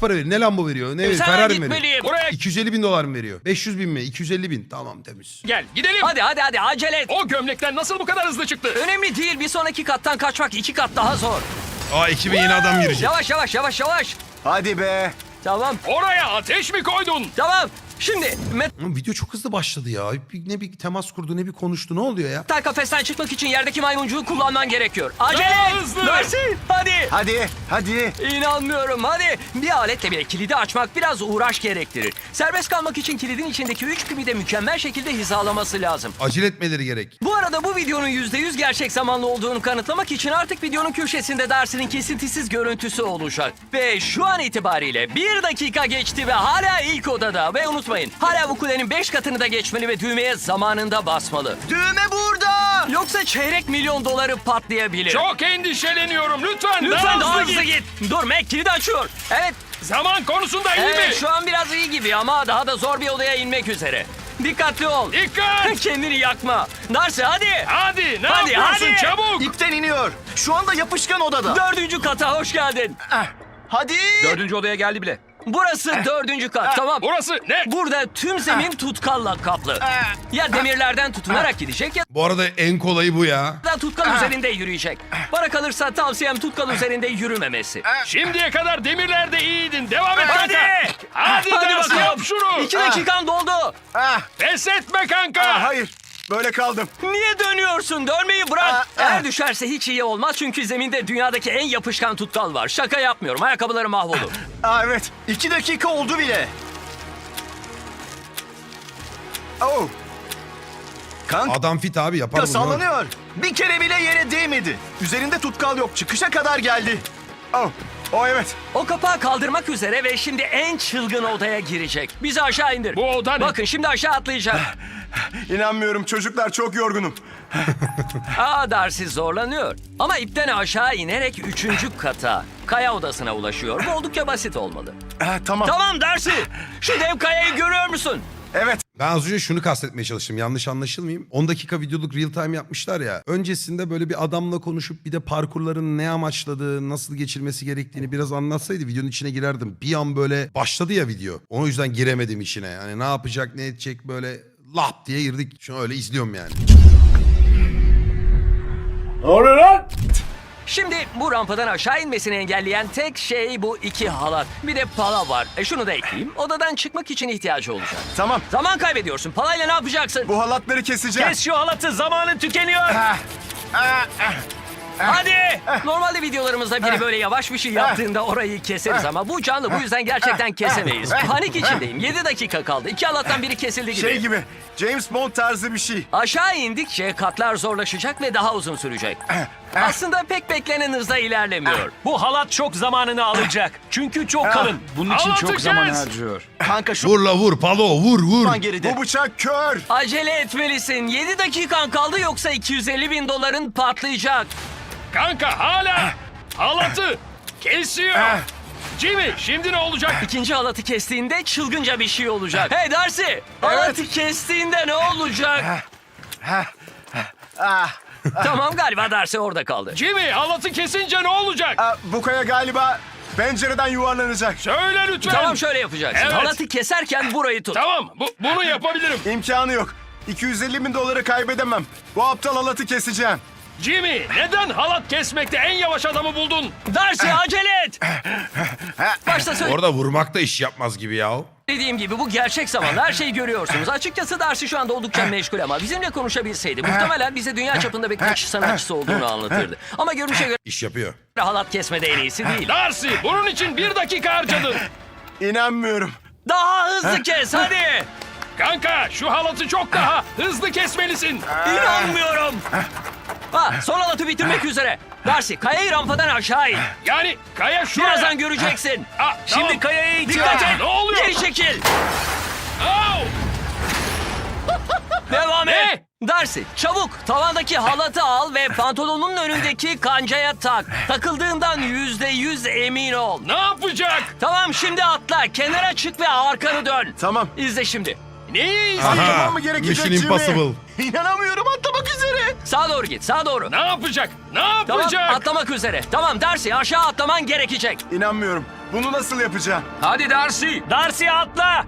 para veriyor? Ne Lambo veriyor? Ne veriyor? Sen Ferrari mi veriyor? gitmeliyim. Buraya 250 bin dolar mı veriyor? 500 bin mi? 250 bin. Tamam temiz. gel gidelim. Hadi hadi hadi acele et. O gömlekten nasıl bu kadar hızlı çıktı? Önemli değil bir sonraki kattan kaçmak iki kat daha zor. Aa ekibe yeni adam girecek. Yavaş yavaş yavaş yavaş. Hadi be. Tamam Oraya ateş mi koydun? tamam. Şimdi Ama video çok hızlı başladı ya. Bir- Ne bir temas kurdu ne bir konuştu. Ne oluyor ya? metal kafesten çıkmak için yerdeki maymuncuğu kullanman gerekiyor. Acele Daha et. hızlı. Mersi hadi. Hadi. Hadi. İnanmıyorum hadi. Bir aletle bile kilidi açmak biraz uğraş gerektirir. Serbest kalmak için kilidin içindeki üç pimi de mükemmel şekilde hizalaması lazım. Acele etmeleri gerek. Bu arada bu videonun %100 gerçek zamanlı olduğunu kanıtlamak için artık videonun köşesinde dersinin kesintisiz görüntüsü olacak. Ve şu an itibariyle bir dakika geçti ve hala ilk odada. Ve unutmayın hala bu kulenin 5 katını da geçmeli ve düğmeye zamanında basmalı. Düğme burada. Yoksa çeyrek milyon doları patlayabilir. Çok endişeleniyorum. Lütfen, Lütfen daha hızlı hızlı git. git. Dur Mac kilidi açıyor. Evet Zaman konusunda iyi Evet mi? şu an biraz iyi gibi ama daha da zor bir odaya inmek üzere. Dikkatli ol. Dikkat. Kendini yakma. Darcy hadi. Hadi ne Hadi, yapıyorsun hadi. çabuk? İpten iniyor. Şu anda yapışkan odada. Dördüncü kata hoş geldin. Hadi. Dördüncü odaya geldi bile. Burası dördüncü kat tamam. Burası ne? Burada tüm zemin tutkalla kaplı. Ya demirlerden tutunarak gidecek ya Bu arada en kolayı bu ya. da tutkal üzerinde yürüyecek. Bana kalırsa tavsiyem tutkal üzerinde yürümemesi. Şimdiye kadar demirlerde iyiydin. Devam et Hadi. kanka. Hadi, Hadi bakalım. yap şunu. İki dakikan doldu. Ah, Pes etme kanka. ah, hayır. Böyle kaldım. Niye dönüyorsun? Dönmeyi bırak. Aa, Eğer aa. düşerse hiç iyi olmaz çünkü zeminde dünyadaki en yapışkan tutkal var. Şaka yapmıyorum. Ayakkabıları mahvolur. Aa, evet. İki dakika oldu bile. Oh. Kanka Adam fit abi yapar bunu. sallanıyor. Bir kere bile yere değmedi. Üzerinde tutkal yok. Çıkışa kadar geldi. Oh. Oh evet. O kapağı kaldırmak üzere ve şimdi en çılgın odaya girecek. Bizi aşağı indir. Bu oda ne? Bakın şimdi aşağı atlayacak. İnanmıyorum çocuklar çok yorgunum. Aa Darcy zorlanıyor. Ama ipten aşağı inerek üçüncü kata, kaya odasına ulaşıyor. Bu oldukça basit olmalı. Ah, tamam. Tamam Darcy. Şu dev kayayı görüyor musun? Evet. Ben az önce şunu kastetmeye çalıştım. Yanlış anlaşılmayayım. 10 dakika videoluk real time yapmışlar ya. Öncesinde böyle bir adamla konuşup bir de parkurların ne amaçladığı, nasıl geçilmesi gerektiğini biraz anlatsaydı videonun içine girerdim. Bir an böyle başladı ya video. O yüzden giremedim içine. Yani ne yapacak, ne edecek böyle lap diye girdik. Şu an öyle izliyorum yani. Şimdi bu rampadan aşağı inmesini engelleyen tek şey bu iki halat. Bir de pala var. E şunu da ekleyeyim. Odadan çıkmak için ihtiyacı olacak. Tamam. Zaman kaybediyorsun. Palayla ne yapacaksın? Bu halatları keseceğim. Kes şu halatı. Zamanın tükeniyor. Hadi. Normalde videolarımızda biri böyle yavaş bir şey yaptığında orayı keseriz ama bu canlı bu yüzden gerçekten kesemeyiz. Panik içindeyim. 7 dakika kaldı. İki halattan biri kesildi gibi. Şey gibi. James Bond tarzı bir şey. Aşağı indikçe katlar zorlaşacak ve daha uzun sürecek. Aslında pek beklenen hızda ilerlemiyor. Bu halat çok zamanını alacak. Çünkü çok kalın. Bunun için çok zaman harcıyor. Kanka şu Vur la vur Palo vur vur. an geride. Bu bıçak kör. Acele etmelisin. 7 dakikan kaldı yoksa 250 bin doların patlayacak. Kanka hala halatı kesiyor. Jimmy şimdi ne olacak? İkinci halatı kestiğinde çılgınca bir şey olacak. Hey Darcy! Halatı kestiğinde ne olacak? Ah. tamam galiba Darcy orada kaldı. Jimmy halatı kesince ne olacak? Ah, bu kaya galiba pencereden yuvarlanacak. Söyle lütfen. Tamam şöyle yapacaksın. Evet. Halatı keserken burayı tut. Tamam bu, bunu yapabilirim. İmkanı yok. 250 bin doları kaybedemem. Bu aptal halatı keseceğim. Jimmy neden halat kesmekte en yavaş adamı buldun? Darcy acele et! Başta Orada vurmak da iş yapmaz gibi ya. söylediğim gibi bu gerçek zamanda her şeyi görüyorsunuz. Açıkçası Darcy şu anda oldukça meşgul ama bizimle konuşabilseydi muhtemelen bize dünya çapında bir kılıç sanatçısı olduğunu anlatırdı. Ama görünüşe göre İş yapıyor. halat kesmede en iyisi değil. Darcy bunun için bir dakika harcadın. İnanmıyorum. Daha hızlı kes hadi! Kanka şu halatı çok daha hızlı kesmelisin. İnanmıyorum. Ha, son halatı bitirmek üzere. Darcy kayayı rampadan aşağı in. Yani kaya şuraya. Birazdan göreceksin. Ah, Şimdi tamam. kayaya Dikkat dikkat et, et. ne oluyor? Geri çekil. Au! Devam Ne? et. Darcy çabuk tavandaki halatı al ve pantolonun önündeki kancaya tak. Takıldığından yüzde yüz emin ol. Ne yapacak? Tamam şimdi atla. Kenara çık ve arkanı dön. Tamam. İzle şimdi. İzle? Aha, mı gerekecek Mission Jimmy? Impossible. İnanamıyorum atlamak üzere. Sağa doğru git. Sağa doğru. Ne yapacak? Ne Tamam yapacak? atlamak üzere. Tamam Darcy aşağı atlaman gerekecek. İnanmıyorum. Bunu nasıl yapacağım? Hadi Darcy. Darcy atla.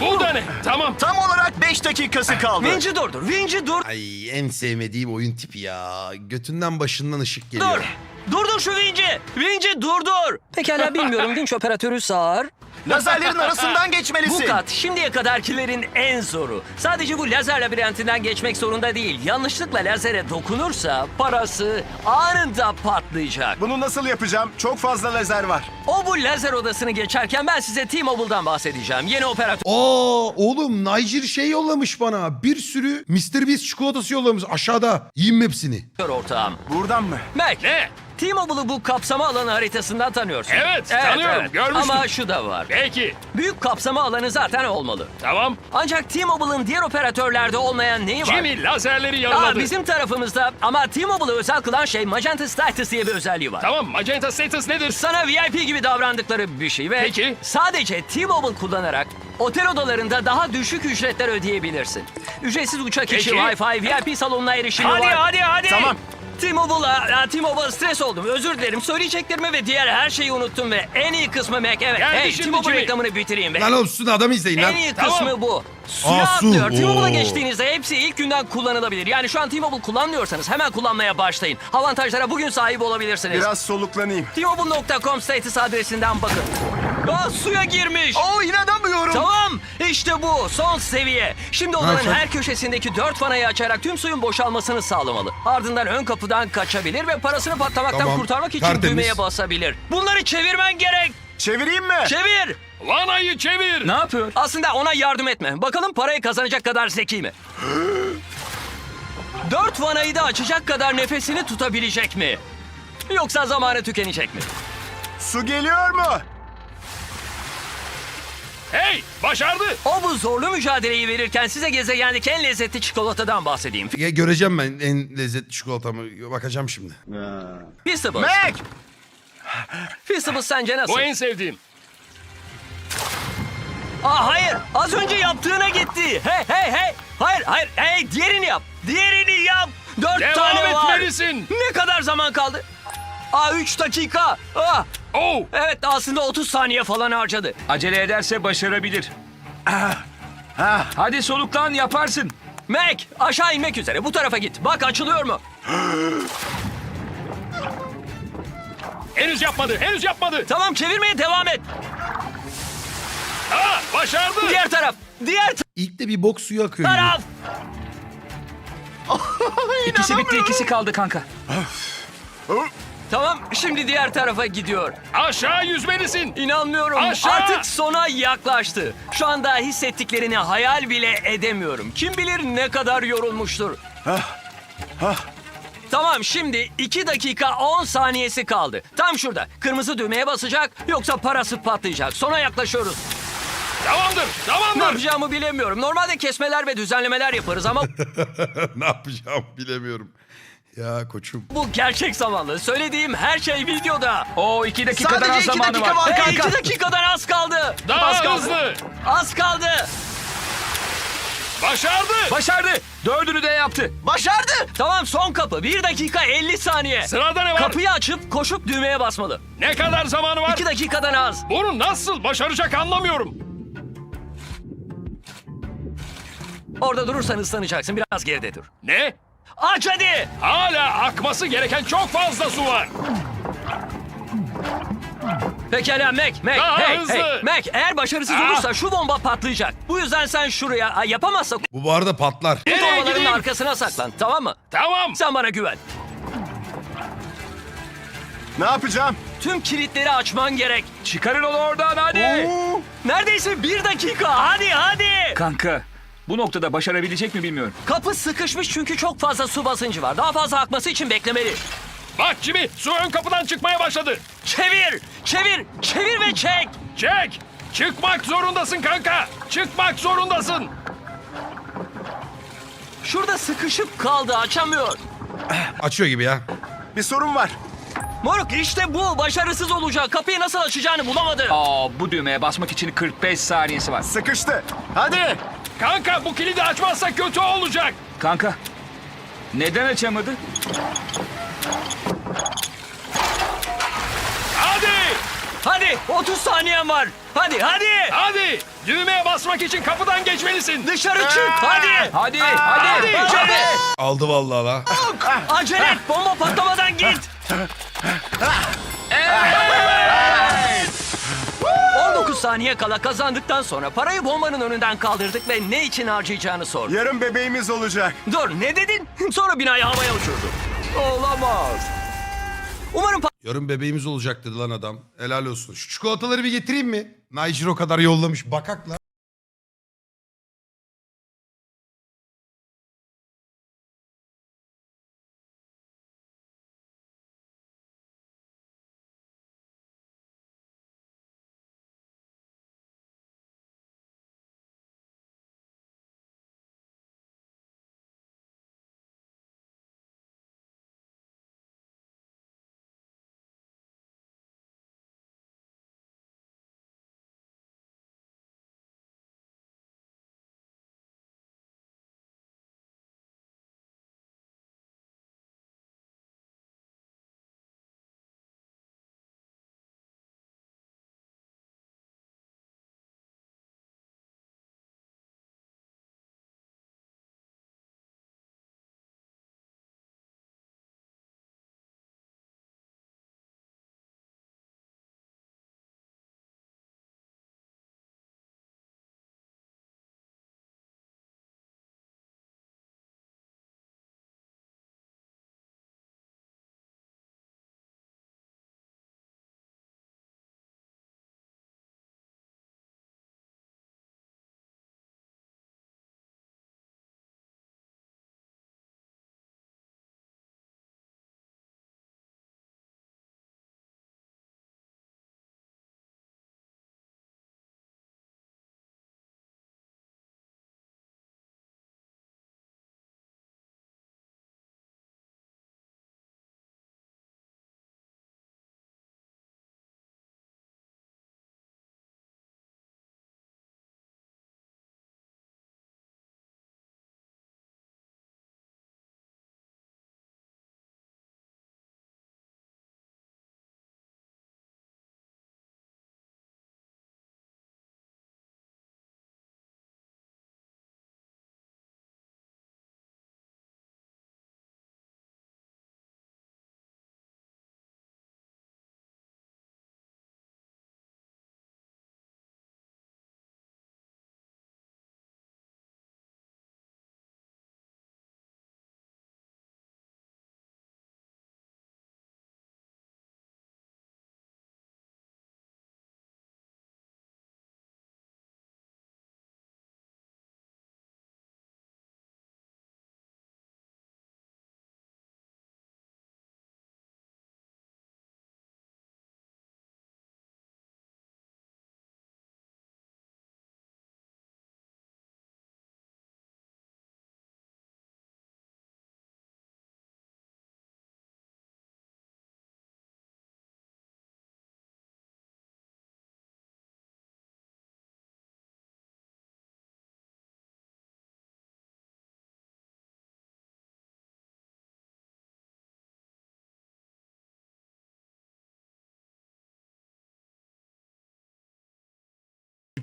Bu da ne? Tamam. Tam olarak 5 dakikası kaldı. Vinci durdur. Vinci dur. Ay en sevmediğim oyun tipi ya. Götünden başından ışık geliyor. Dur. Durdur şu Vinci. Vinci durdur. Pekala bilmiyorum. Vinç operatörü sağır. Lazerlerin arasından Bu geçmelisin. kat şimdiye kadarkilerin en zoru. Sadece bu lazer labirentinden geçmek zorunda değil. Yanlışlıkla lazere dokunursa parası anında patlayacak. Bunu nasıl yapacağım? Çok fazla lazer var. O bu lazer odasını geçerken ben size T-Mobile'dan bahsedeceğim. Yeni operatör Aa oğlum Niger şey yollamış bana. Bir sürü Mr. Beast çikolatası yollamış aşağıda. Yiyeyim hepsini. ortağım. Buradan mı? Mac. Ne? T-Mobile'ı bu kapsama alanı haritasından tanıyorsun. Evet, tanıyorum, görmüştüm. Ama şu da var. Peki. Büyük kapsama alanı zaten olmalı. Tamam. Ancak T-Mobile'ın diğer operatörlerde olmayan neyi var? Jimmy lazerleri Aa, yaraladı. bizim tarafımızda ama T-Mobile'ı özel kılan şey Magenta Status diye bir özelliği var. Tamam magenta status nedir? Sana VIP gibi davrandıkları bir şey ve Peki. sadece T-Mobile kullanarak otel odalarında daha düşük ücretler ödeyebilirsin. Ücretsiz uçak içi Peki. Wi-Fi, VIP salonuna erişimi Hadi var. hadi hadi. Tamam. T-Mobile'a, T-Mobile stres oldum. Özür dilerim. Söyleyeceklerimi ve diğer her şeyi unuttum ve en iyi kısmı Mac. Evet, Geldi hey, şimdi T-Mobile Jimmy. reklamını bitireyim be. Lan oğlum susun adamı izleyin lan. En iyi Tamam. kısmı bu. Suya Aa, su. atlıyor. T-Mobile'a geçtiğinizde hepsi ilk günden kullanılabilir. Yani şu an T-Mobile kullanmıyorsanız hemen kullanmaya başlayın. Avantajlara bugün sahip olabilirsiniz. Biraz soluklanayım. T-Mobile.com status adresinden bakın. Aa, suya girmiş. Oo inanamıyorum. Tamam işte bu son seviye. Şimdi odanın yapacağım? her köşesindeki dört vanayı açarak tüm suyun boşalmasını sağlamalı. Ardından ön kapıdan kaçabilir ve parasını patlamaktan Tamam, kurtarmak için tertemiz. düğmeye basabilir. Bunları çevirmen gerek. Çevireyim mi? Çevir. Vanayı çevir. Ne yapıyor? Aslında ona yardım etme. Bakalım parayı kazanacak kadar zeki mi? Dört vanayı da açacak kadar nefesini tutabilecek mi? Yoksa zamanı tükenecek mi? Su geliyor mu? Hey başardı. O bu zorlu mücadeleyi verirken size gezegendeki en lezzetli çikolatadan bahsedeyim. Ya, göreceğim ben en lezzetli çikolatamı. Bakacağım şimdi. Feastables. Mac! Feastables sence nasıl? Bu en sevdiğim. Aa hayır. Az önce yaptığına gitti. Hey hey hey. Hayır hayır. Hey diğerini yap. Diğerini yap. Dört Devam tane var. etmelisin. Ne kadar zaman kaldı? Aa üç dakika. Aa, Oh. evet aslında 30 saniye falan harcadı. Acele ederse başarabilir. Hadi soluklan yaparsın. Mac aşağı inmek üzere. Bu tarafa git. Bak açılıyor mu? Henüz yapmadı. Henüz yapmadı. Tamam çevirmeye devam et. Aa, başardı. Diğer taraf. Diğer İlk de bir bok suyu akıyor. taraf. İkisi bitti ikisi kaldı kanka. Tamam şimdi diğer tarafa gidiyor. Aşağı yüzmelisin. İnanmıyorum. Aşağı! Artık sona yaklaştı. Şu anda hissettiklerini hayal bile edemiyorum. Kim bilir ne kadar yorulmuştur. Tamam şimdi 2 dakika 10 saniyesi kaldı. Tam şurada. Kırmızı düğmeye basacak yoksa parası patlayacak. Sona yaklaşıyoruz. Tamamdır. Ne Tamamdır. yapacağımı bilemiyorum. Normalde kesmeler ve düzenlemeler yaparız ama ne yapacağım bilemiyorum. Ya koçum. bu gerçek zamanlı. Söylediğim her şey videoda. O iki dakikadan Sadece az iki zamanı dakika var. Hey, kanka. 2 dakikadan az kaldı. Daha az kaldı. hızlı. Az kaldı. Başardı. Başardı. Dördünü de yaptı. Başardı. Tamam son kapı. 1 dakika 50 saniye. Sırada ne var? Kapıyı açıp koşup düğmeye basmalı. Ne kadar zamanı var? 2 dakikadan az. Bunu nasıl başaracak anlamıyorum. Orada durursan ıslanacaksın. Biraz geride dur. Ne? Aç hadi. Hala akması gereken çok fazla su var. Pekala Mac, Mac, Daha hey, hızlı. hey. Mac eğer başarısız Ah. olursa şu bomba patlayacak. Bu yüzden sen şuraya Aa, yapamazsa Bu bu arada patlar. bu Nereye torbaların gideyim? arkasına saklan tamam mı? Tamam. Sen bana güven. Ne yapacağım? Tüm kilitleri açman gerek. Çıkarın onu oradan hadi. Oo. Neredeyse bir dakika. Hadi hadi. Kanka bu noktada başarabilecek mi bilmiyorum. Kapı sıkışmış çünkü çok fazla su basıncı var. Daha fazla akması için beklemeli. Bak Jimmy su ön kapıdan çıkmaya başladı. Çevir, çevir, çevir ve çek. Çek. Çıkmak zorundasın kanka. Çıkmak zorundasın. Şurada sıkışıp kaldı, açamıyor. Açıyor gibi ya. Bir sorun var. Moruk işte bu. Başarısız olacak. Kapıyı nasıl açacağını bulamadı. Aa bu düğmeye basmak için 45 saniyesi var. Sıkıştı. Hadi. Kanka bu kilidi açmazsak kötü olacak. Kanka neden açamadı? Hadi! Hadi 30 saniyen var. Hadi hadi. Hadi! Düğmeye basmak için kapıdan geçmelisin. Dışarı çık hadi. Hadi hadi. Hadi! Aldı vallahi la. Acele et bomba patlamadan git. saniye kala kazandıktan sonra parayı bombanın önünden kaldırdık ve ne için harcayacağını sorduk. Yarın bebeğimiz olacak. Dur ne dedin? Sonra binayı havaya uçurdu. Olamaz. Umarım Yarın bebeğimiz olacak dedi lan adam. Helal olsun. Şu çikolataları bir getireyim mi? Niger o kadar yollamış. Bakak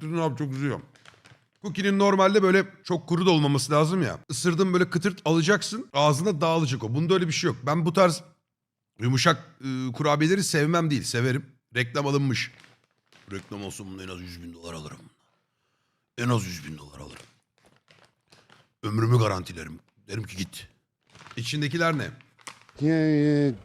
Dur abi çok üzüyorum. Cookie'nin normalde böyle çok kuru da olmaması lazım ya. Isırdın böyle kıtırt alacaksın ağzına dağılacak o. Bunda öyle bir şey yok. Ben bu tarz yumuşak e, kurabiyeleri sevmem değil. Severim. Reklam alınmış. Reklam olsun bunda en az 100 bin dolar alırım. En az 100 bin dolar alırım. Ömrümü garantilerim. Derim ki git. İçindekiler ne?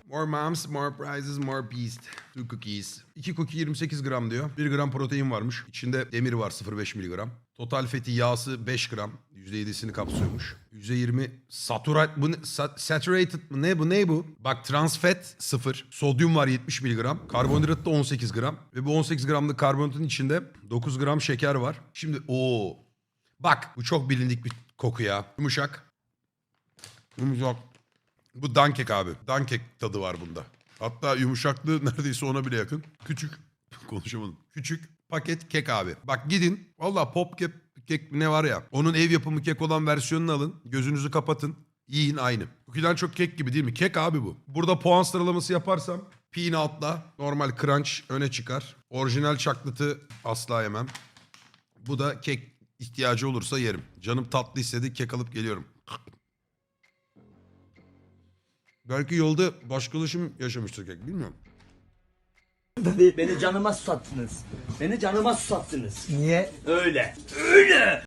More moms, more prizes, more beast. Two cookies. 2 cookie 28 gram diyor. 1 gram protein varmış. İçinde demir var 0,5 miligram. Total feti yağsı 5 gram. %7'sini kapsıyormuş. %20 saturate, bu ne, sa- saturated mı ne bu ne bu? Bak trans fat 0. Sodyum var 70 miligram. Karbonhidrat da 18 gram. Ve bu 18 gramlık karbonhidratın içinde 9 gram şeker var. Şimdi o Bak bu çok bilindik bir koku ya. Yumuşak. Yumuşak. Bu dankek abi. Dankek tadı var bunda. Hatta yumuşaklığı neredeyse ona bile yakın. Küçük. Konuşamadım. Küçük paket kek abi. Bak gidin. Valla pop kek, kek ne var ya. Onun ev yapımı kek olan versiyonunu alın. Gözünüzü kapatın. Yiyin aynı. Cookie'den çok kek gibi değil mi? Kek abi bu. Burada puan sıralaması yaparsam Peanut'la normal crunch öne çıkar. Orijinal çaklıtı asla yemem. Bu da kek ihtiyacı olursa yerim. Canım tatlı istedi kek alıp geliyorum. Belki yolda başkalaşım yaşamıştır kek bilmiyorum. Beni canıma susattınız. Beni canıma susattınız. Niye? Öyle. Öyle.